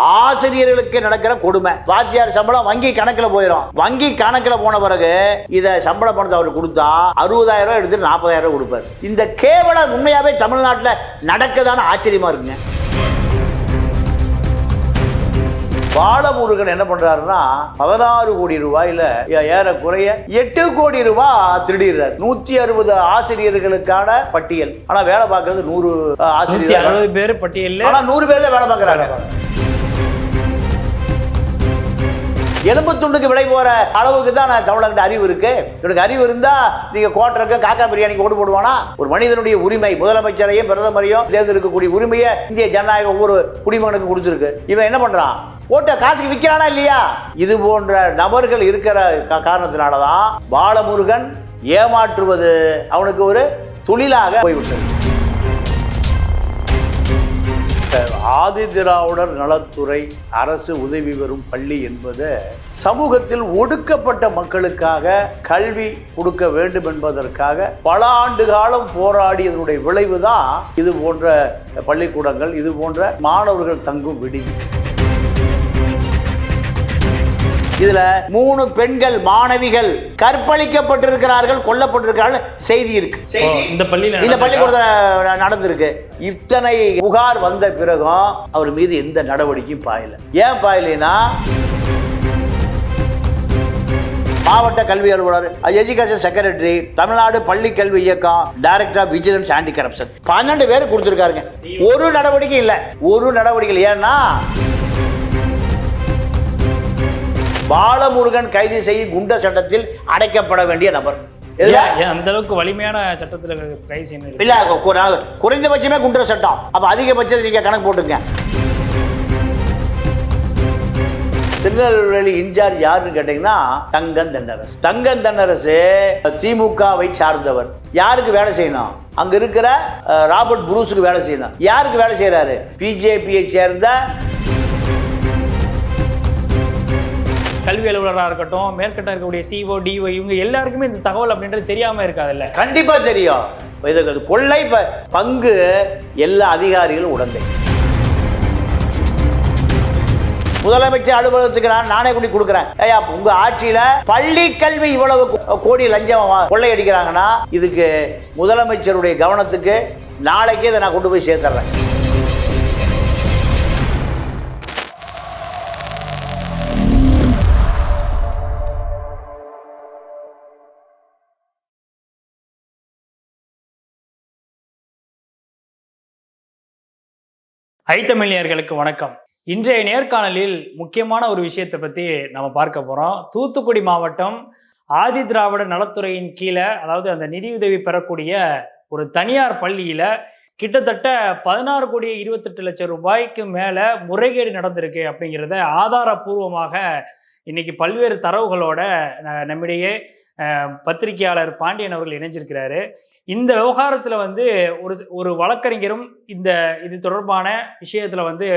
ஆசிரியர்களுக்கு நடக்கிற கொடுமை. வாத்தியார் சம்பளம் வங்கி கணக்குல போயிடும் வங்கி கணக்குல போன பிறகு இத சம்பள பணத்தை அவர் கொடுத்தா அறுபதாயிரம் ரூபாய் எடுத்து நாற்பதாயிரம் ரூபாய் கொடுப்பார். இந்த கேவல உண்மையாவே தமிழ்நாட்டில் நடக்குதான்னு ஆச்சரியமா இருக்குங்க. பாலமுருகன் என்ன பண்றாருன்னா பதினாறு கோடி ரூபாயில ஏறக்குறைய எட்டு கோடி ரூபாய் திருடிடுறாரு. நூத்தி அறுபது ஆசிரியர்களுக்கான பட்டியல். ஆனா வேலை பார்க்கறது நூறு ஆசிரியர்கள். அறுபது பேர் பட்டியல்ல. ஆனா நூறு பேர் தான் வேலை பார்க்கறாங்க. எலும்பு துண்டுக்கு விலை போற அளவுக்கு தான் நான் தமிழகிட்ட அறிவு இருக்கு. இவனுக்கு அறிவு இருந்தா நீங்க கோட்டருக்கு காக்கா பிரியாணிக்கு ஓட்டு போடுவானா? ஒரு மனிதனுடைய உரிமை முதலமைச்சரையும் பிரதமரையும் தேர்ந்தெடுக்கக்கூடிய உரிமையை இந்திய ஜனநாயக ஒவ்வொரு குடிமகனுக்கு கொடுத்துருக்கு. இவன் என்ன பண்றான்? ஓட்ட காசுக்கு விற்கிறானா இல்லையா? இது போன்ற நபர்கள் இருக்கிற காரணத்தினால காரணத்தினாலதான் பாலமுருகன் ஏமாற்றுவது அவனுக்கு ஒரு தொழிலாக போய்விட்டது. ஆதி திராவிடர் நலத்துறை அரசு உதவி பெறும் பள்ளி என்பது சமூகத்தில் ஒடுக்கப்பட்ட மக்களுக்காக கல்வி கொடுக்க வேண்டும் என்பதற்காக பல ஆண்டு காலம் போராடியதனுடைய விளைவுதான் இது போன்ற பள்ளிக்கூடங்கள் இது போன்ற மாணவர்கள் தங்கும் விடுதி. இதுல மூணு பெண்கள் மாணவிகள் கற்பழிக்கப்பட்டிருக்கிறார்கள் கொல்லப்பட்டிருக்கிறார்கள். செய்தி இருக்கு. இந்த பள்ளியில இந்த நடந்திருக்கா? பள்ளிக்கூடத்தில் நடந்திருக்கு. இத்தனை புகார் வந்த பிறகும் அவர் மீது எந்த நடவடிக்கையும் பாயல. ஏன் பாயலைன்னா மாவட்ட கல்வி அலுவலர் எஜுகேஷன் செக்ரட்டரி தமிழ்நாடு பள்ளி கல்வி இயக்கம் director of vigilance anti corruption பன்னெண்டு பேர் கொடுத்துருக்காருங்க. ஒரு நடவடிக்கை இல்லை. ஒரு நடவடிக்கை ஏன்னா பாலமுருகன் கைது செய்யும் குண்ட சட்டத்தில் அடைக்கப்பட வேண்டிய நபர். அந்த அளவுக்கு வலிமையான சட்டத்துல கைது செய்யணும் இல்ல குறைந்தபட்சமே குன்ற சட்டம். அப்ப அதிகபட்சம் நீங்க கணக்கு போட்டுங்க. திருநெல்வேலி இன்சார்ஜ் யாருன்னு கேட்டீங்கன்னா தங்கன் தென்னரசு. தங்கன் தென்னரசு திமுகவை சார்ந்தவர். யாருக்கு வேலை செய்யணும்? அங்க இருக்கிற ராபர்ட் புரூஸுக்கு வேலை செய்யணும். யாருக்கு வேலை செய்யறாரு பிஜேபியை சேர்ந்த கல்வி அலுவலராக இருக்கட்டும் மேற்கட்டம் இருக்கக்கூடிய சிஓ டிஓ இவங்க எல்லாருக்குமே இந்த தகவல் அப்படின்றது தெரியாம இருக்காதுல்ல? கண்டிப்பா தெரியும். இதுக்கு கொள்ளை ப- பங்கு எல்லா அதிகாரிகளும் உடந்தை. முதலமைச்சர் அலுவலகத்துக்கு நான் நானே கூட்டி கொடுக்குறேன். ஐயா உங்க ஆட்சியில பள்ளி கல்வி இவ்வளவு கோ- கோடி லஞ்சம் வா- கொள்ளையடிக்கிறாங்கன்னா இதுக்கு முதலமைச்சருடைய கவனத்துக்கு நாளைக்கே இதை நான் கொண்டு போய் சேர்த்துறேன். ஐத்தமிழியர்களுக்கு வணக்கம். இன்றைய நேர்காணலில் முக்கியமான ஒரு விஷயத்தை பற்றி நம்ம பார்க்க போகிறோம் தூத்துக்குடி மாவட்டம் ஆதி திராவிட நலத்துறையின் கீழே அதாவது அந்த நிதியுதவி பெறக்கூடிய ஒரு தனியார் பள்ளியில் கிட்டத்தட்ட பதினாறு கோடி இருபத்தெட்டு லட்சம் ரூபாய்க்கு மேலே முறைகேடு நடந்திருக்கு அப்படிங்கிறத ஆதாரபூர்வமாக இன்னைக்கு பல்வேறு தரவுகளோட நம்மிடையே பத்திரிகையாளர் பாண்டியன் அவர்கள் இணைஞ்சிருக்கிறாரு. இந்த விவகாரத்தில் வந்து ஒரு ஒரு வழக்கறிஞரும் இந்த இது தொடர்பான விஷயத்தில் வந்து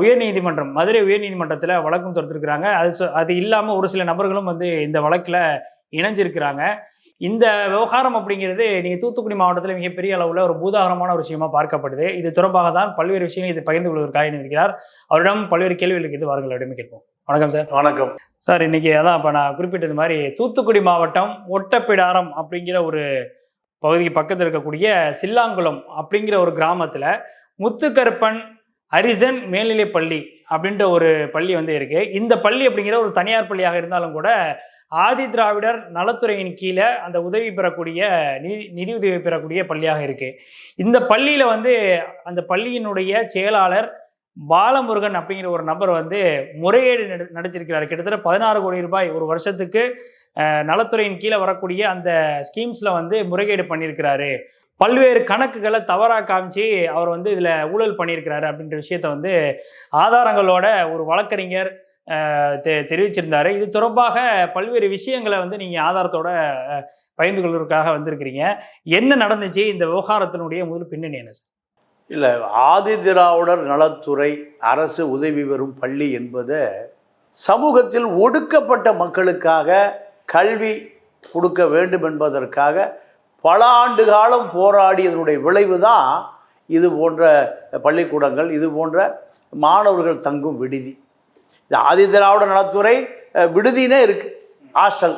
உயர்நீதிமன்றம் மதுரை உயர்நீதிமன்றத்தில் வழக்கம் தொடுத்திருக்கிறாங்க. அது அது இல்லாமல் ஒரு சில நபர்களும் வந்து இந்த வழக்கில் இணைஞ்சிருக்கிறாங்க. இந்த விவகாரம் அப்படிங்கிறது நீங்கள் தூத்துக்குடி மாவட்டத்தில் மிகப்பெரிய அளவில் ஒரு பூதாகரமான ஒரு விஷயமா பார்க்கப்படுது. இது தொடர்பாக தான் பல்வேறு விஷயங்களை இது பகிர்ந்து கொள்வதற்காக இணைந்திருக்கிறார் அவரிடம் பல்வேறு கேள்விகள் இருக்குது. வாருங்கள் அவரிடமே கேட்போம். வணக்கம் சார். வணக்கம். சார் இன்னைக்கு அதான் இப்போ நான் குறிப்பிட்டது மாதிரி தூத்துக்குடி மாவட்டம் ஒட்டப்பிடாரம் அப்படிங்கிற ஒரு பகுதிக்கு பக்கத்தில் இருக்கக்கூடிய சில்லாங்குளம் அப்படிங்கிற ஒரு கிராமத்தில் முத்துக்கருப்பன் ஹரிசன் மேல்நிலை பள்ளி அப்படின்ற ஒரு பள்ளி வந்து இருக்குது இந்த பள்ளி அப்படிங்கிற ஒரு தனியார் பள்ளியாக இருந்தாலும் கூட ஆதி திராவிடர் நலத்துறையின் கீழே அந்த உதவி பெறக்கூடிய நிதி நிதி உதவி பெறக்கூடிய பள்ளியாக இருக்குது இந்த பள்ளியில் வந்து அந்த பள்ளியினுடைய செயலாளர் பாலமுருகன் அப்படிங்கிற ஒரு நபர் வந்து முறையீடு நட- நடத்தியிருக்கிறார் கிட்டத்தட்ட பதினாறு கோடி ரூபாய் ஒரு வருஷத்துக்கு நலத்துறையின் கீழே வரக்கூடிய அந்த ஸ்கீம்ஸில் வந்து முறைகேடு பண்ணியிருக்கிறாரு. பல்வேறு கணக்குகளை தவறாக காமிச்சு அவர் வந்து இதில் ஊழல் பண்ணியிருக்கிறாரு அப்படின்ற விஷயத்த வந்து ஆதாரங்களோட ஒரு வழக்கறிஞர் தெ- தெரிவிச்சிருந்தார். இது தொடர்பாக பல்வேறு விஷயங்களை வந்து நீங்கள் ஆதாரத்தோட பகிர்ந்து கொள்வதற்காக வந்திருக்கிறீங்க. என்ன நடந்துச்சு? இந்த விவகாரத்தினுடைய முதல் பின்னணி என்ன சார்? இல்லை ஆதி திராவிடர் நலத்துறை அரசு உதவி பெறும் பள்ளி என்பது சமூகத்தில் ஒடுக்கப்பட்ட மக்களுக்காக கல்வி கொடுக்க வேண்டும் என்பதற்காக பல ஆண்டு காலம் போராடியதனுடைய விளைவு தான் இது போன்ற பள்ளிக்கூடங்கள் இது போன்ற மாணவர்கள் தங்கும் விடுதி. இந்த ஆதி திராவிட நலத்துறை விடுதினே இருக்குது ஹாஸ்டல்.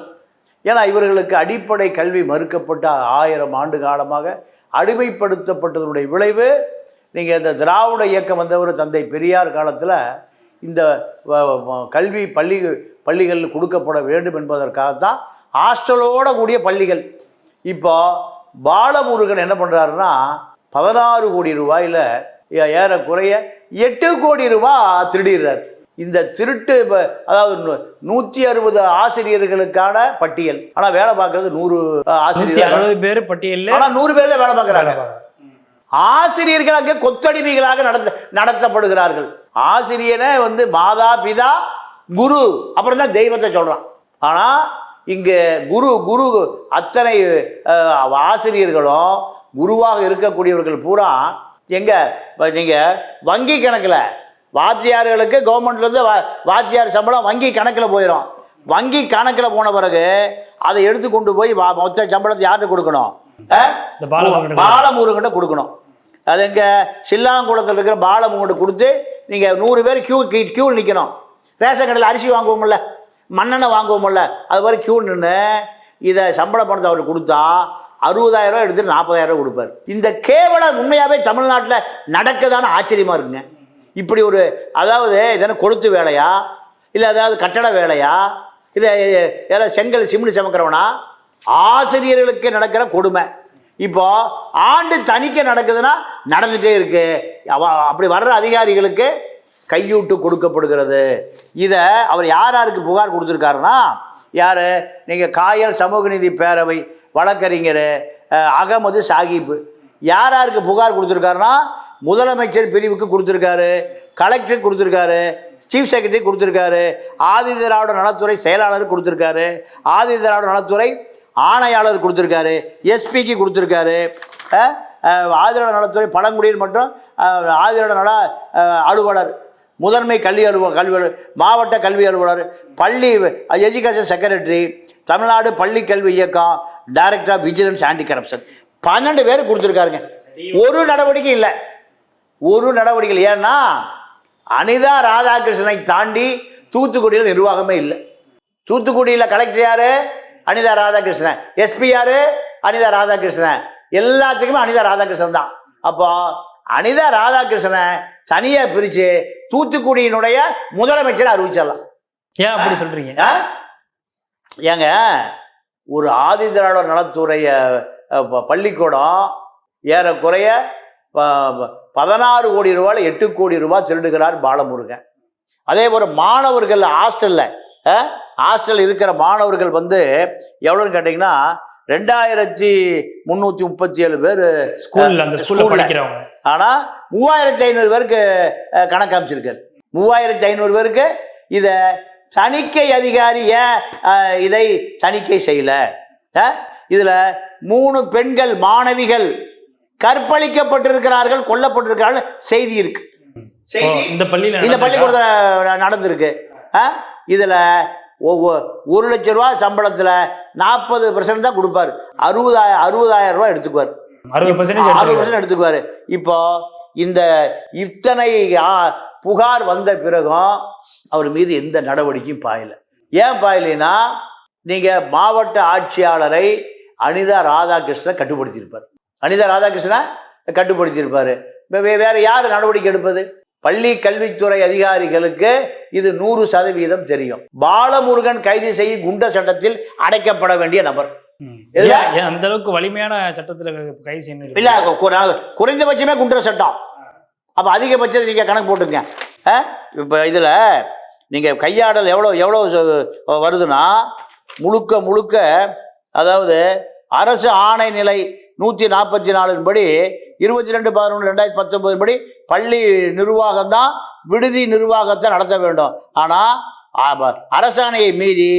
ஏன்னா இவர்களுக்கு அடிப்படை கல்வி மறுக்கப்பட்ட ஆயிரம் ஆண்டு காலமாக அடிமைப்படுத்தப்பட்டதனுடைய விளைவு நீங்கள் இந்த திராவிட இயக்கம் வந்தவர் தந்தை பெரியார் காலத்தில் இந்த கல்வி பள்ளி பள்ளிகள் கொடுக்கப்பட வேண்டும் என்பதற்காகத்தான் ஹாஸ்டலோட கூடிய பள்ளிகள். இப்போ பாலமுருகன் என்ன பண்ணுறாருன்னா பதினாறு கோடி ரூபாயில் ஏறக்குறைய எட்டு கோடி ரூபாய் திருடிடுறார். இந்த திருட்டு ப- அதாவது நூற்றி அறுபது ஆசிரியர்களுக்கான பட்டியல். ஆனால் வேலை பார்க்கறது நூறு ஆசிரியர் அறுபது பேர் பட்டியலில். ஆனால் நூறு பேர் தான் வேலை பார்க்குறாங்க. ஆசிரியர்களாக கொத்தடிமைகளாக நடத்த நடத்தப்படுகிறார்கள். ஆசிரியனை வந்து மாதா பிதா குரு அப்புறம் தான் தெய்வத்தை சொல்றான். ஆனா இங்க குரு குரு அத்தனை ஆசிரியர்களும் குருவாக இருக்கக்கூடியவர்கள் பூரா எங்க இப்ப நீங்க வங்கி கணக்கில் வாத்தியார்களுக்கு கவர்மெண்ட்லேருந்து வா வாத்தியார் சம்பளம் வங்கி கணக்கில் போயிடும் வங்கி கணக்கில் போன பிறகு அதை எடுத்து கொண்டு போய் மொத்த சம்பளத்தை யாருக்கு கொடுக்கணும்? அஹ்? இந்த பாலமுருகன் பாலமுருகன்ட்ட கொடுக்கணும். அது இங்கே சில்லாங்குளத்தில் இருக்கிற பாலமுருகன்ட்ட கொடுத்து நீங்கள் நூறு பேர் க்யூ க்யூவில் நிற்கணும் ரேஷன் கடையில் அரிசி வாங்குவோம்ல மண்ணெண்ணெய் வாங்குவோம்ல அது மாதிரி க்யூ நின்று இதை சம்பள பணத்தை அவர் கொடுத்தா அறுபதாயிரம் எடுத்து எடுத்துட்டு நாற்பதாயிரம் ரூபாய் கொடுப்பார். இந்த கேவலம் உண்மையாகவே தமிழ்நாட்டில் நடக்கதான ஆச்சரியமா இருக்குங்க. இப்படி ஒரு அதாவது இதென்ன கொளுத்து வேலையா? இல்லை அதாவது கட்டட வேலையா? இதை ஏதாவது செங்கல் சிமெண்ட் சமைக்கிறவனா? ஆசிரியர்களுக்கு நடக்கிற கொடுமை. இப்போ ஆண்டு தணிக்கை நடக்குதுன்னா நடந்துட்டே இருக்கு. அப்படி வர்ற அதிகாரிகளுக்கு கையூட்டு கொடுக்கப்படுகிறது. இதை அவர் யார் யாருக்கு புகார் கொடுத்துருக்காருன்னா யார்? நீங்கள் காயல் சமூக நீதி பேரவை வழக்கறிஞர் அகமது சாகிப் யார் யாருக்கு புகார் கொடுத்துருக்காருன்னா முதலமைச்சர் பிரிவுக்கு கொடுத்துருக்காரு கலெக்டர் கொடுத்துருக்காரு சீஃப் செக்ரட்டரி கொடுத்துருக்காரு ஆதி திராவிட நலத்துறை செயலாளர் கொடுத்துருக்காரு ஆதி திராவிட நலத்துறை ஆணையாளர் கொடுத்துருக்காரு எஸ்பிக்கு கொடுத்துருக்காரு அஹ், நலத்துறை பழங்குடியில் மற்றும் அஹ், நல அலுவலர் முதன்மை கல்வி அலுவலர் கல்வி மாவட்ட கல்வி அலுவலர் பள்ளி எஜுகேஷன் செக்ரட்டரி தமிழ்நாடு பள்ளி கல்வி இயக்கம் director of vigilance anti corruption பன்னெண்டு பேர் கொடுத்துருக்காருங்க. ஒரு நடவடிக்கை இல்லை. ஒரு நடவடிக்கை இல்லை. ஏன்னா அனிதா ராதாகிருஷ்ணனை தாண்டி தூத்துக்குடியில் நிர்வாகமே இல்லை. தூத்துக்குடியில் கலெக்டர் யாரு? அனிதா ராதாகிருஷ்ணன். எஸ்பி யாரு? அனிதா ராதாகிருஷ்ணன். எல்லாத்துக்குமே அனிதா ராதாகிருஷ்ணன் தான். அப்போ அனிதா ராதாகிருஷ்ணனை தனியாக பிரித்து தூத்துக்குடியினுடைய முதலமைச்சரை அறிவிச்சிடலாம். ஏன் அப்படி சொல்றீங்க? ஏங்க ஒரு ஆதி திராவிட நலத்துறைய பள்ளிக்கூடம் ஏறக்குறைய பதினாறு கோடி ரூபாயில் எட்டு கோடி ரூபாய் திருடுகிறார் பாலமுருகன். அதே போல் மாணவர்கள் ஹாஸ்டலில் ஹாஸ்டல் இருக்கிற மாணவர்கள் வந்து எவ்வளோன்னு கேட்டிங்கன்னா ரெண்டாயிரத்தி முந்நூற்றி முப்பத்தி ஏழு பேர் ஸ்கூல்ல அந்த ஸ்கூல்ல. படிக்கிறவங்க. ஆனால் மூவாயிரத்தி ஐநூறு பேருக்கு கணக்கு அமைச்சிருக்காரு மூவாயிரத்தி ஐநூறு பேருக்கு இதை தணிக்கை அதிகாரி ஏன் இதை தணிக்கை செய்யல. அஹ், இதுல மூணு பெண்கள் மாணவிகள் கற்பழிக்கப்பட்டிருக்கிறார்கள் கொல்லப்பட்டிருக்கிறார்கள் செய்தி இருக்கு. இந்த பள்ளியில இந்த நடந்திருக்கா? பள்ளிக்கூடத்தில் நடந்திருக்கு. அஹ், இதுல ஒவ்வொரு ஒரு லட்ச ரூபா சம்பளத்துல நாற்பது பர்சன்ட் தான் கொடுப்பாரு. அறுபதாயிரம் அறுபதாயிரம் ரூபாய் எடுத்துக்குவார். அறுபது பர்சன்ட் எடுத்துக்குவாரு. இப்போ இந்த இத்தனை புகார் வந்த பிறகும் அவர் மீது எந்த நடவடிக்கையும் பாயல. ஏன் பாயலைன்னா நீங்க மாவட்ட ஆட்சியாளரை அனிதா ராதாகிருஷ்ணன் கட்டுப்படுத்தியிருப்பார். அனிதா ராதாகிருஷ்ணன் கட்டுப்படுத்தியிருப்பாரு. வேற யார் நடவடிக்கை எடுப்பது? பள்ளி கல்வித்துறை அதிகாரிகளுக்கு இது நூறு சதவீதம் தெரியும். பாலமுருகன் கைது செய்யும் குண்ட சட்டத்தில் அடைக்கப்பட வேண்டிய நபர். அந்த அளவுக்கு வலிமையான சட்டத்துல கைது செய்யணும் இல்ல குறைந்தபட்சமே குண்டர் சட்டம். அப்ப அதிகபட்சம் நீங்க கணக்கு போட்டுங்க இப்போ இதுல நீங்க கையாடல் எவ்வளோ எவ்வளோ வருதுன்னா முழுக்க முழுக்க அதாவது அரசு ஆணை நிலை நூற்றி நாற்பத்தி நாலின் படி இருபத்தி ரெண்டு பதினொன்று ரெண்டாயிரத்தி பத்தொன்பதின் படி பள்ளி நிர்வாகம் தான் விடுதி நிர்வாகத்தை நடத்த வேண்டும். ஆனால் அரசாணையை மீறி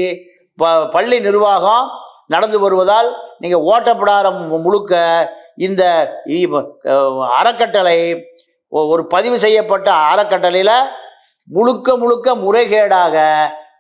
ப பள்ளி நிர்வாகம் நடந்து வருவதால் நீங்கள் ஓட்டப்படாரம் முழுக்க இந்த இ- அறக்கட்டளை ஒ- ஒரு பதிவு செய்யப்பட்ட அறக்கட்டளையில் முழுக்க முழுக்க முறைகேடாக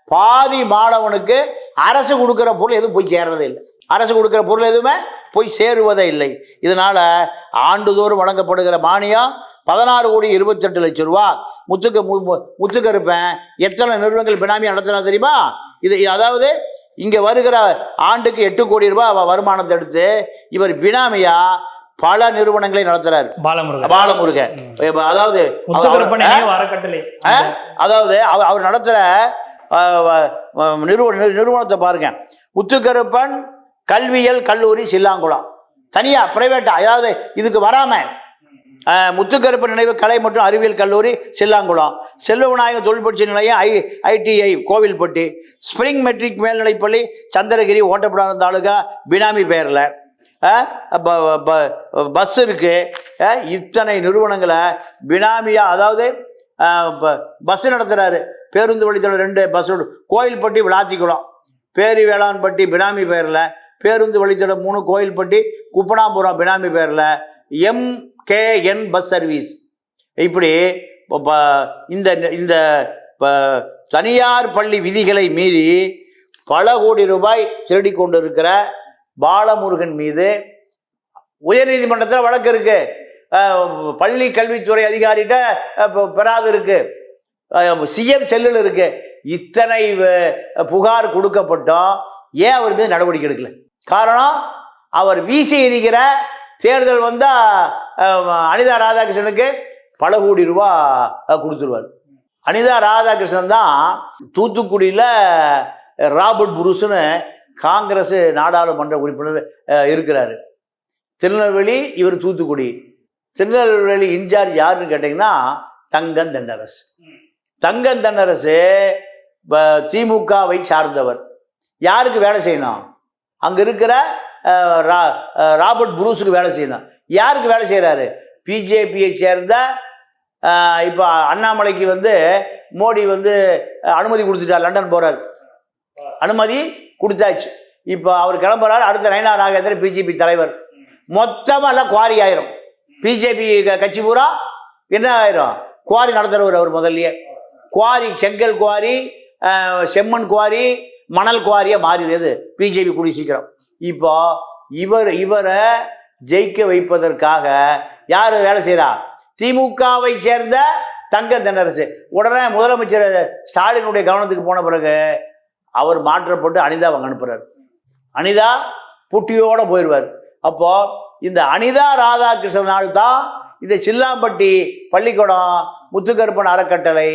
பாதி மாணவனுக்கு அரசு கொடுக்குற பொருள் எதுவும் போய் சேர்றது இல்லை அரசு கொடுக்குற பொருள் எதுவுமே போய் சேருவதே இல்லை. இதனால ஆண்டுதோறும் வழங்கப்படுகிற மானியம் பதினாறு கோடி இருபத்தெட்டு லட்சம் ரூபா. முத்துக்க மு- மு- முத்துக்கருப்பேன் எத்தனை நிறுவனங்கள் பினாமி நடத்தினா தெரியுமா? இது அதாவது இங்க வருகிற ஆண்டுக்கு எட்டு கோடி ரூபாய் வருமானத்தை எடுத்து இவர் பினாமியா பல நிறுவனங்களை நடத்துறாரு. பாலமுருகன். பாலமுருகன். இப்ப அதாவது? அதாவது அவர் அவர் நடத்துகிற நிறுவன நிறுவனத்தை பாருங்க. முத்துக்கருப்பன் கல்வியல் கல்லூரி சில்லாங்குளம். தனியா பிரைவேட்டா அதாவது இதுக்கு வராம முத்துக்கருப்பு நினைவு கலை மற்றும் அறிவியல் கல்லூரி சில்லாங்குளம். செல்வவிநாயகர் தொழிற்பயிற்சி நிலையம் I ITI Kovilpatti spring matric மேல்நிலைப்பள்ளி சந்திரகிரி ஓட்டப்படாத தாலுகா பினாமி பெயரில் பஸ் இருக்கு. இத்தனை நிறுவனங்களை பினாமியா அதாவது பஸ் நடத்துறாரு. பேருந்து வழித்தடம் ரெண்டு பஸ் கோயில்பட்டி விளாத்திக்குளம். பேரி வேளாண்பட்டி பினாமி பெயரில் பேருந்து வழித்தடம் மூணு கோயில்பட்டி குப்பனாபுரம் பினாமி பெயரில் எம்கேஎன் பஸ் சர்வீஸ் இப்படி ப- இந்த இந்த ப- தனியார் பள்ளி விதிகளை மீறி பல கோடி ரூபாய் திருடி கொண்டிருக்கிற பாலமுருகன் மீது உயர்நீதிமன்றத்தில் வழக்கு இருக்கு. பள்ளி கல்வித்துறை அதிகாரிகிட்ட பெறாது இருக்கு. சிஎம் செல்லில் இருக்கு. இத்தனை புகார் கொடுக்கப்பட்டோம். ஏன் அவர் மீது நடவடிக்கை எடுக்கல? காரணம் அவர் வீசி இருக்கிற தேர்தல் வந்தால் அனிதா ராதாகிருஷ்ணனுக்கு பல கோடி ரூபா கொடுத்துருவார். அனிதா ராதாகிருஷ்ணன் தான் தூத்துக்குடியில் ராபர்ட் புருஸ்னு காங்கிரஸ் நாடாளுமன்ற உறுப்பினர் இருக்கிறாரு. திருநெல்வேலி இவர் தூத்துக்குடி. திருநெல்வேலி இன்சார்ஜ் யாருன்னு கேட்டிங்கன்னா தங்கன் தென்னரசு. தங்கன் தென்னரசு திமுகவை சார்ந்தவர். யாருக்கு வேலை செய்யணும்? அங்கே இருக்கிற ரா- ராபர்ட் புரூஸுக்கு வேலை செய்யணும். யாருக்கு வேலை செய்கிறாரு பிஜேபியை சேர்ந்த இப்போ அண்ணாமலைக்கு வந்து மோடி வந்து அனுமதி கொடுத்துட்டார் லண்டன் போகிறார் அனுமதி கொடுத்தாச்சு. இப்போ அவர் கிளம்புறாரு அடுத்த நயனா நாகேந்திரன் பிஜேபி தலைவர். மொத்தமாக எல்லாம் குவாரி ஆயிரும். பிஜேபி கட்சி பூரா என்ன ஆயிரும்? குவாரி நடத்துறவர் அவர் முதல்லயே. குவாரி செங்கல் குவாரி செம்மண் குவாரி மணல் குவாரியா மாறினது பிஜேபி கூடி சீக்கிரம். இப்போ இவர் இவரை ஜெயிக்க வைப்பதற்காக யார் வேலை செய்கிறா திமுகவை சேர்ந்த தங்க தென்னரசு. உடனே முதலமைச்சர் ஸ்டாலினுடைய கவனத்துக்கு போன பிறகு அவர் மாற்றப்பட்டு அனிதா அவங்க அனுப்புறாரு. அனிதா புட்டியோட போயிடுவார் அப்போ இந்த அனிதா ராதாகிருஷ்ணனால் தான் இந்த சில்லாம்பட்டி பள்ளிக்கூடம் முத்துக்கருப்பன் அறக்கட்டளை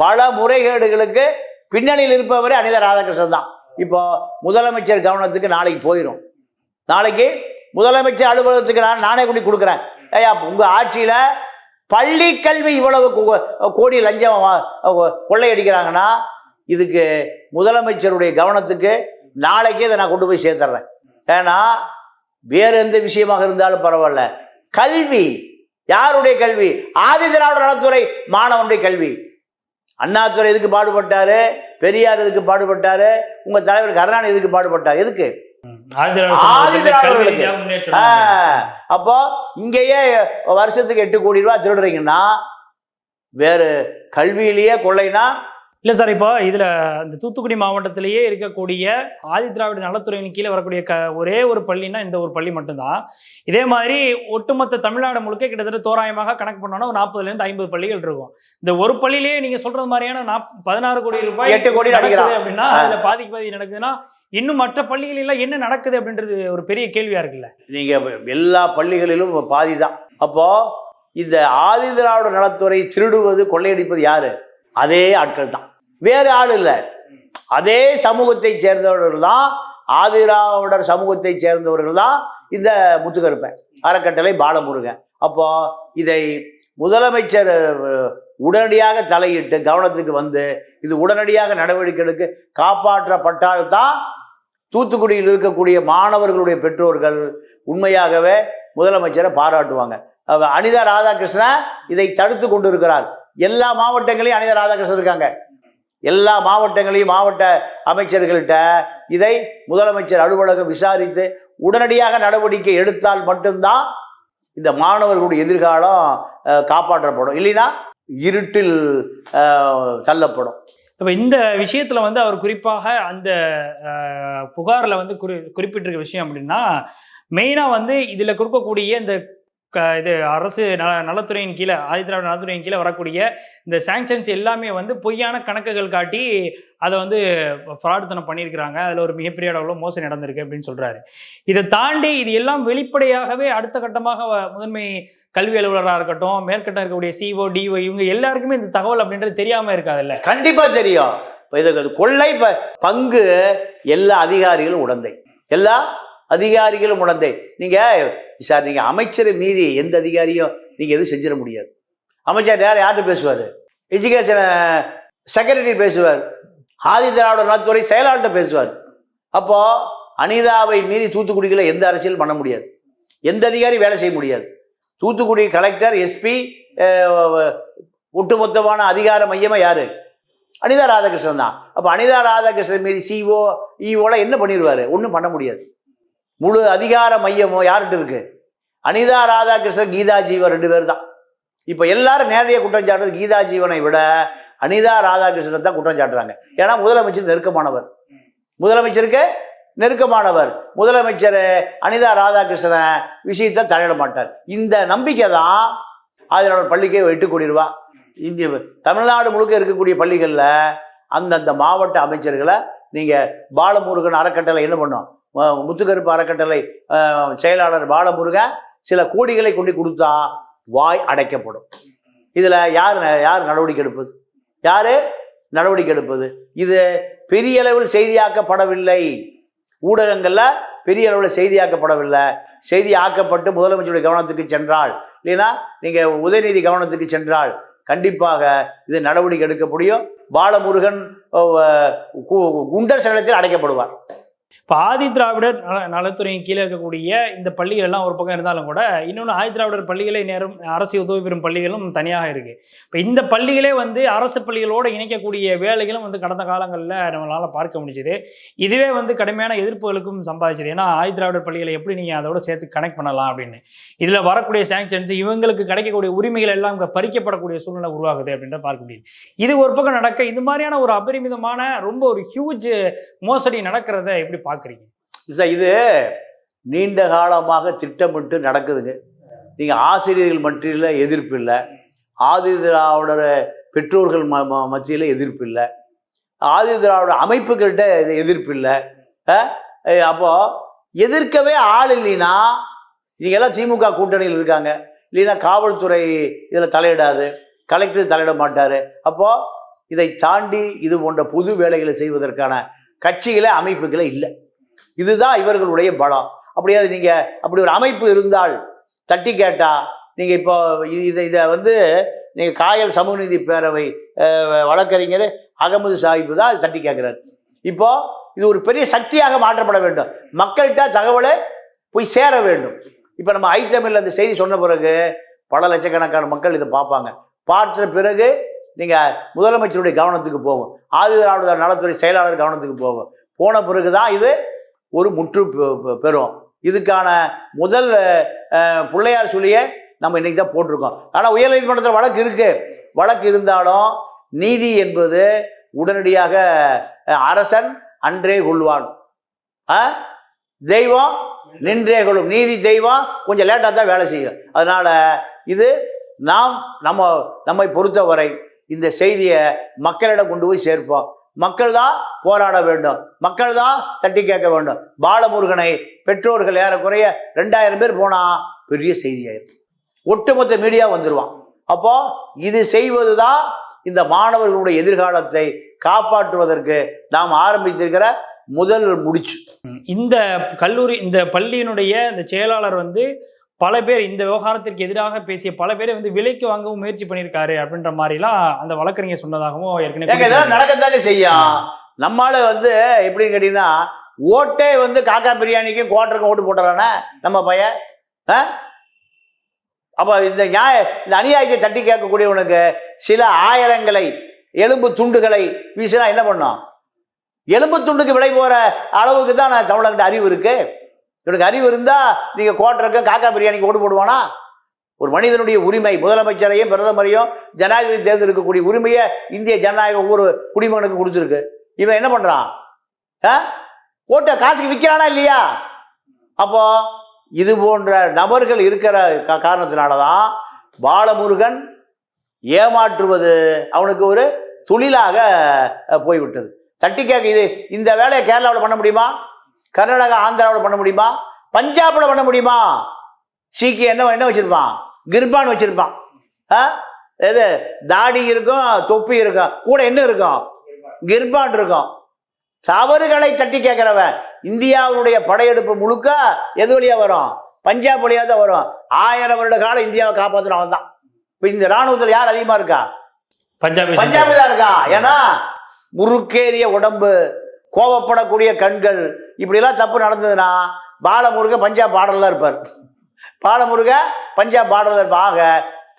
பல முறைகேடுகளுக்கு பின்னணியில் இருப்பவரே அனிதா ராதாகிருஷ்ணன் தான். இப்போ முதலமைச்சர் கவனத்துக்கு நாளைக்கு போயிடும் நாளைக்கு முதலமைச்சர் அலுவலகத்துக்கு நான் நானே கூட்டி கொடுக்குறேன். ஐயா உங்க ஆட்சியில பள்ளி கல்வி இவ்வளவு கோ- கோடி லஞ்சம் கொள்ளையடிக்கிறாங்கன்னா இதுக்கு முதலமைச்சருடைய கவனத்துக்கு நாளைக்கே இதை நான் கொண்டு போய் சேர்த்துறேன். ஏன்னா வேறு எந்த விஷயமாக இருந்தாலும் பரவாயில்ல. கல்வி யாருடைய கல்வி? ஆதி திராவிட நலத்துறை மாணவனுடைய கல்வி. அண்ணாதுரை எதுக்கு பாடுபட்டாரு? பெரியார் எதுக்கு பாடுபட்டாரு? உங்க தலைவர் கருணாநிதி எதுக்கு பாடுபட்டார்? எதுக்கு? அப்போ இங்கேயே வருஷத்துக்கு எட்டு கோடி ரூபாய் திருடுறீங்கன்னா வேறு கல்வியிலேயே கொள்ளைனா இல்ல சார் இப்போ இதுல இந்த தூத்துக்குடி மாவட்டத்திலேயே இருக்கக்கூடிய ஆதி திராவிட நலத்துறையின் கீழே வரக்கூடிய க ஒரே ஒரு பள்ளின்னா இந்த ஒரு பள்ளி மட்டும்தான். இதே மாதிரி ஒட்டுமொத்த தமிழ்நாடு முழுக்க கிட்டத்தட்ட தோராயமாக கணக்கு பண்ணோம்னா ஒரு நாற்பதுல இருந்து ஐம்பது பள்ளிகள் இருக்கும். இந்த ஒரு பள்ளியிலேயே நீங்க சொல்றது மாதிரியான நாப் பதினாறு கோடி ரூபாய் எட்டு கோடி நடக்குது. அப்படின்னா அதுல பாதிக்கு பாதி நடக்குதுன்னா இன்னும் மற்ற பள்ளிகள் எல்லாம் என்ன நடக்குது அப்படின்றது ஒரு பெரிய கேள்வியா இருக்குல்ல. நீங்க எல்லா பள்ளிகளிலும் பாதி தான். அப்போ இந்த ஆதி திராவிட நலத்துறை திருடுவது கொள்ளையடிப்பது யாரு? அதே ஆட்கள் தான். வேறு ஆள் இல்லை. அதே சமூகத்தை சேர்ந்தவர்கள் தான் ஆதிராவிடர் சமூகத்தை சேர்ந்தவர்கள் தான் இந்த முத்துக்கருப்பன். அறக்கட்டளை பாலமுருகன். அப்போ இதை முதலமைச்சர் உடனடியாக தலையிட்டு கவனத்துக்கு வந்து இது உடனடியாக நடவடிக்கை எடுக்க காப்பாற்றப்பட்டால்தான் தூத்துக்குடியில் இருக்கக்கூடிய மாணவர்களுடைய பெற்றோர்கள் உண்மையாகவே முதலமைச்சரை பாராட்டுவாங்க. அனிதா ராதாகிருஷ்ணன் இதை தடுத்து கொண்டு இருக்கிறார் எல்லா மாவட்டங்களையும் அனிதா ராதாகிருஷ்ணன் இருக்காங்க. எல்லா மாவட்டங்களையும் மாவட்ட அமைச்சர்கள்ட்ட இதை முதலமைச்சர் அலுவலகம் விசாரித்து உடனடியாக நடவடிக்கை எடுத்தால் மட்டும்தான் இந்த மாணவர்களுடைய எதிர்காலம் காப்பாற்றப்படும். இல்லைன்னா இருட்டில் தள்ளப்படும். இப்போ இந்த விஷயத்தில் வந்து அவர் குறிப்பாக அந்த புகாரில் வந்து குறி குறிப்பிட்டிருக்க விஷயம் அப்படின்னா மெயினாக வந்து இதில் கொடுக்கக்கூடிய இந்த க இது அரசு நல நலத்துறையின் கீழே ஆதிதிராவிட நலத்துறையின் கீழே வரக்கூடிய இந்த சாங்ஷன்ஸ் எல்லாமே வந்து பொய்யான கணக்குகள் காட்டி அதை வந்து ஃப்ராடுத்தனம் பண்ணியிருக்கிறாங்க. அதில் ஒரு மிகப்பெரிய அளவில் மோசம் நடந்திருக்கு அப்படின்னு சொல்கிறாரு இதை தாண்டி இது எல்லாம் வெளிப்படையாகவே அடுத்த கட்டமாக வ- முதன்மை கல்வி அலுவலராக இருக்கட்டும் மேற்கட்டம் இருக்கக்கூடிய சிஓ டிஓ இவங்க எல்லாருக்குமே இந்த தகவல் அப்படின்றது தெரியாமல் இருக்காதுல்ல. கண்டிப்பாக தெரியும். இப்போ இது கொள்ளை ப- பங்கு எல்லா அதிகாரிகளும் உடந்தை. எல்லா அதிகாரிகளும் உணர்ந்தே. நீங்கள் சார் நீங்கள் அமைச்சரை மீறி எந்த அதிகாரியும் நீங்கள் எதுவும் செஞ்சிட முடியாது. அமைச்சர் யார்? யார்கிட்ட பேசுவார்? எஜுகேஷன் செக்ரட்டரி பேசுவார். ஆதி திராவிட நலத்துறை செயலாளர்கிட்ட பேசுவார். அப்போது அனிதாவை மீறி தூத்துக்குடிகளை எந்த அரசியல் பண்ண முடியாது. எந்த அதிகாரி வேலை செய்ய முடியாது. தூத்துக்குடி கலெக்டர் எஸ்பி ஒட்டுமொத்தமான அதிகார மையமாக யார்? அனிதா ராதாகிருஷ்ணன் தான். அப்போ அனிதா ராதாகிருஷ்ணன் மீறி சிஓ இஓலாம் என்ன பண்ணிடுவார் ஒன்றும் பண்ண முடியாது. முழு அதிகார மையமோ யார்கிட்ட இருக்கு? அனிதா ராதாகிருஷ்ணன் கீதா ஜீவன் ரெண்டு பேர் தான். இப்போ எல்லாரும் நேரடியாக குற்றம் சாட்டுறது கீதா ஜீவனை விட அனிதா ராதாகிருஷ்ணன் தான் குற்றம் சாட்டுறாங்க. ஏன்னா முதலமைச்சர் நெருக்கமானவர். முதலமைச்சருக்கு நெருக்கமானவர். முதலமைச்சர் அனிதா ராதாகிருஷ்ணனை விஷயத்தை தலையிட மாட்டார். இந்த நம்பிக்கை தான் அதனோட பள்ளிக்கே எட்டு கோடி ரூபா இந்திய தமிழ்நாடு முழுக்க இருக்கக்கூடிய பள்ளிகளில் அந்தந்த மாவட்ட அமைச்சர்களை நீங்கள் பாலமுருகன் அறக்கட்டளை என்ன பண்ணும்? முத்துக்கருப்பு அறக்கட்டளை செயலாளர் பாலமுருகன் சில கோடிகளை கொண்டு கொடுத்தா வாய் அடைக்கப்படும். இதில் யார் ந- யார் நடவடிக்கை எடுப்பது? யார் நடவடிக்கை எடுப்பது? இது பெரிய அளவில் செய்தியாக்கப்படவில்லை. ஊடகங்களில் பெரிய அளவில் செய்தியாக்கப்படவில்லை. செய்தி ஆக்கப்பட்டு முதலமைச்சருடைய கவனத்துக்கு சென்றால் இல்லைன்னா நீங்கள் உதயநிதி கவனத்துக்கு சென்றால் கண்டிப்பாக இது நடவடிக்கை எடுக்க முடியும். பாலமுருகன் கு- குண்டர் சடலத்தில் அடைக்கப்படுவார். இப்போ ஆதி திராவிடர் நல நலத்துறையின் கீழே இருக்கக்கூடிய இந்த பள்ளிகள் எல்லாம் ஒரு பக்கம் இருந்தாலும் கூட இன்னொன்று ஆதி திராவிடர் பள்ளிகளை நேரும் அரசு உதவி பெறும் பள்ளிகளும் தனியாக இருக்கு. இப்போ இந்த பள்ளிகளே வந்து அரசு பள்ளிகளோடு இணைக்கக்கூடிய வேலைகளும் வந்து கடந்த காலங்களில் நம்மளால் பார்க்க முடிஞ்சுது. இதுவே வந்து கடுமையான எதிர்ப்புகளுக்கும் சம்பாதிச்சது. ஏன்னா ஆதி திராவிடர் பள்ளிகளை எப்படி நீங்கள் அதோட சேர்த்து கனெக்ட் பண்ணலாம் அப்படின்னு. இதில் வரக்கூடிய சாங்ஷன்ஸ் இவங்களுக்கு கிடைக்கக்கூடிய உரிமைகள் எல்லாம் இங்கே பறிக்கப்படக்கூடிய சூழ்நிலை உருவாகுது அப்படின்றத பார்க்க முடியுது. இது ஒரு பக்கம் நடக்க இது மாதிரியான ஒரு அபரிமிதமான ரொம்ப ஒரு ஹியூஜ் மோசடி நடக்கிறத எப்படி பார்க்குறீங்க. சார் இது நீண்ட காலமாக திட்டமிட்டு நடக்குதுங்க. நீங்கள் ஆசிரியர்கள் மத்தியில் எதிர்ப்பு இல்லை. ஆதி திராவிடர் பெற்றோர்கள் ம ம- மத்தியில் எதிர்ப்பு இல்லை. ஆதி திராவிட அமைப்புகள்கிட்ட இது எதிர்ப்பு இல்லை. அப்போது எதிர்க்கவே ஆள் இல்லைன்னா நீங்கள் எல்லாம் திமுக கூட்டணியில் இருக்காங்க. இல்லைன்னா காவல்துறை இதில் தலையிடாது. கலெக்டர் தலையிட மாட்டார். அப்போது இதை தாண்டி இது போன்ற புது வேலைகளை செய்வதற்கான கட்சிகளே அமைப்புகளே இல்லை. இதுதான் இவர்களுடைய பலம். அப்படியாவது நீங்க அப்படி ஒரு அமைப்பு இருந்தால் தட்டி கேட்டா நீங்க இப்போ இதை இதை வந்து நீங்க காயல் சமூக நீதி பேரவை வழக்கறிஞர் அகமது சாஹிப் தான் அது தட்டி கேட்கிறார். இப்போ இது ஒரு பெரிய சக்தியாக மாற்றப்பட வேண்டும். மக்கள்கிட்ட தகவலை போய் சேர வேண்டும். இப்போ நம்ம ஐ தமிழில் அந்த செய்தி சொன்ன பிறகு பல லட்சக்கணக்கான மக்கள் இதை பார்ப்பாங்க. பார்த்த பிறகு நீங்கள் முதலமைச்சருடைய கவனத்துக்கு போகும். ஆதிதராவிட நலத்துறை செயலாளர் கவனத்துக்கு போகும். போன பிறகு தான் இது ஒரு முற்று பெறும். இதுக்கான முதல் பிள்ளையார் சொல்லியே நம்ம இன்னைக்கு தான் போட்டிருக்கோம். ஆனால் உயர் நீதிமன்றத்தில் வழக்கு இருக்கு. வழக்கு இருந்தாலும் நீதி என்பது உடனடியாக அரசன் அன்றே கொள்வான். தெய்வம் நின்றே கொள்ளும். நீதி தெய்வம் கொஞ்சம் லேட்டாக தான் வேலை செய்யும். அதனால இது நாம் நம்ம நம்மை பொறுத்தவரை இந்த செய்தியை மக்களிடம் கொண்டு போய் சேர்ப்போம். மக்கள் தான் போராட வேண்டும். மக்கள் தான் தட்டி கேட்க வேண்டும். பாலமுருகனை பெற்றோர்கள் ஏறக்குறைய ரெண்டாயிரம் பேர் போனா பெரிய செய்தியாயிரும் ஒட்டுமொத்த மீடியா வந்துருவான். அப்போ இது செய்வது தான் இந்த மாணவர்களுடைய எதிர்காலத்தை காப்பாற்றுவதற்கு நாம் ஆரம்பித்திருக்கிற முதல் முடிச்சு. இந்த கல்லூரி இந்த பள்ளியினுடைய இந்த செயலாளர் வந்து பல பேர் இந்த விவகாரத்திற்கு எதிராக பேசிய பல பேரை வந்து விலைக்கு வாங்கவும் முயற்சி பண்ணியிருக்காரு அப்படின்ற மாதிரிலாம் அந்த வழக்கறிஞர் சொன்னதாகவும் ஏற்கனவே இதெல்லாம். நடக்கத்தானே செய்யும். நம்மால வந்து எப்படின்னு கேட்டீங்கன்னா ஓட்டே வந்து காக்கா பிரியாணிக்கும் குவார்டருக்கும் ஓட்டு போட்டுறானே நம்ம பையன்? அப்ப இந்த நியாய இந்த அநியாயத்தை தட்டி கேட்கக்கூடியவனுக்கு சில ஆயிரங்களை எலும்பு துண்டுகளை வீசினா என்ன பண்ணும்? எலும்பு துண்டுக்கு விலை போற அளவுக்கு தான் நான் தமிழகிட்ட அறிவு இருக்கு. இவனுக்கு அறிவு இருந்தா நீங்க குவார்டருக்கும் காக்கா பிரியாணிக்கு ஓடு போடுவானா? ஒரு மனிதனுடைய உரிமை முதலமைச்சரையும் பிரதமரையும் ஜனாதிபதி தேர்ந்தெடுக்கக்கூடிய உரிமையை இந்திய ஜனநாயகம் ஒவ்வொரு குடிமகனுக்கு கொடுத்துருக்கு. இவன் என்ன பண்றான்? ஆ? ஓட்டை காசுக்கு விற்கிறானா இல்லையா? அப்போ இது போன்ற நபர்கள் இருக்கிற கா- காரணத்தினால தான் பாலமுருகன் ஏமாற்றுவது அவனுக்கு ஒரு தொழிலாக போய்விட்டது. தட்டி கேட்க இது இந்த வேலையை கேரளாவில் பண்ண முடியுமா? கர்நாடகா ஆந்திராவில் பண்ண முடியுமா? பஞ்சாபில் பண்ண முடியுமா? சீக்கிய என்ன என்ன வச்சிருப்பான்? கிர்பான் வச்சிருப்பான்? எது? தாடி இருக்கும் தொப்பி இருக்கும் கூட என்ன இருக்கும்? கிர்பான் இருக்கும். தவறுகளை தட்டி கேட்கிறவன். இந்தியாவுடைய படையெடுப்பு முழுக்க எது வழியா வரும்? பஞ்சாப் வழியா தான் வரும். ஆயிரம் வருட காலம் இந்தியாவை காப்பாற்றுறவன் தான். இப்போ இந்த ராணுவத்தில் யார் அதிகமா இருக்கா? பஞ்சாபி பஞ்சாபி தான் இருக்கான் ஏன்னா முறுக்கேறிய உடம்பு. கோபப்படக்கூடிய கண்கள். இப்படிலாம் தப்பு நடந்ததுன்னா பாலமுருக பஞ்சாப் பார்டர்ல தான் இருப்பார். பாலமுருக பஞ்சாப் பாடலர் இருப்பார். ஆக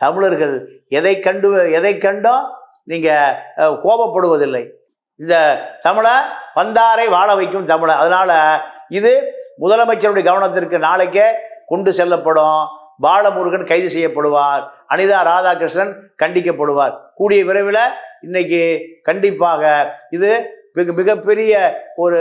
தமிழர்கள் எதை கண்டு எதை கண்டும் நீங்கள் கோபப்படுவதில்லை. இந்த தமிழை வந்தாரை வாழ வைக்கும் தமிழை. அதனால் இது முதலமைச்சருடைய கவனத்திற்கு நாளைக்கே கொண்டு செல்லப்படும். பாலமுருகன் கைது செய்யப்படுவார். அனிதா ராதாகிருஷ்ணன் கண்டிக்கப்படுவார். கூடிய விரைவில் இன்னைக்கு கண்டிப்பாக இது மிக மிகப்பெரிய ஒரு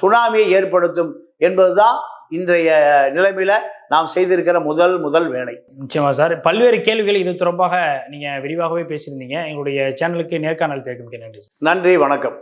சுனாமியை ஏற்படுத்தும் என்பதுதான் இன்றைய நிலைமையில நாம் செய்திருக்கிற முதல் முதல் வேலை. நிச்சயமா சார். பல்வேறு கேள்விகள் இது தொடர்பாக நீங்க விரிவாகவே பேசியிருந்தீங்க. எங்களுடைய சேனலுக்கு நேர்காணல் தேர்க்க நன்றி சார் நன்றி வணக்கம்.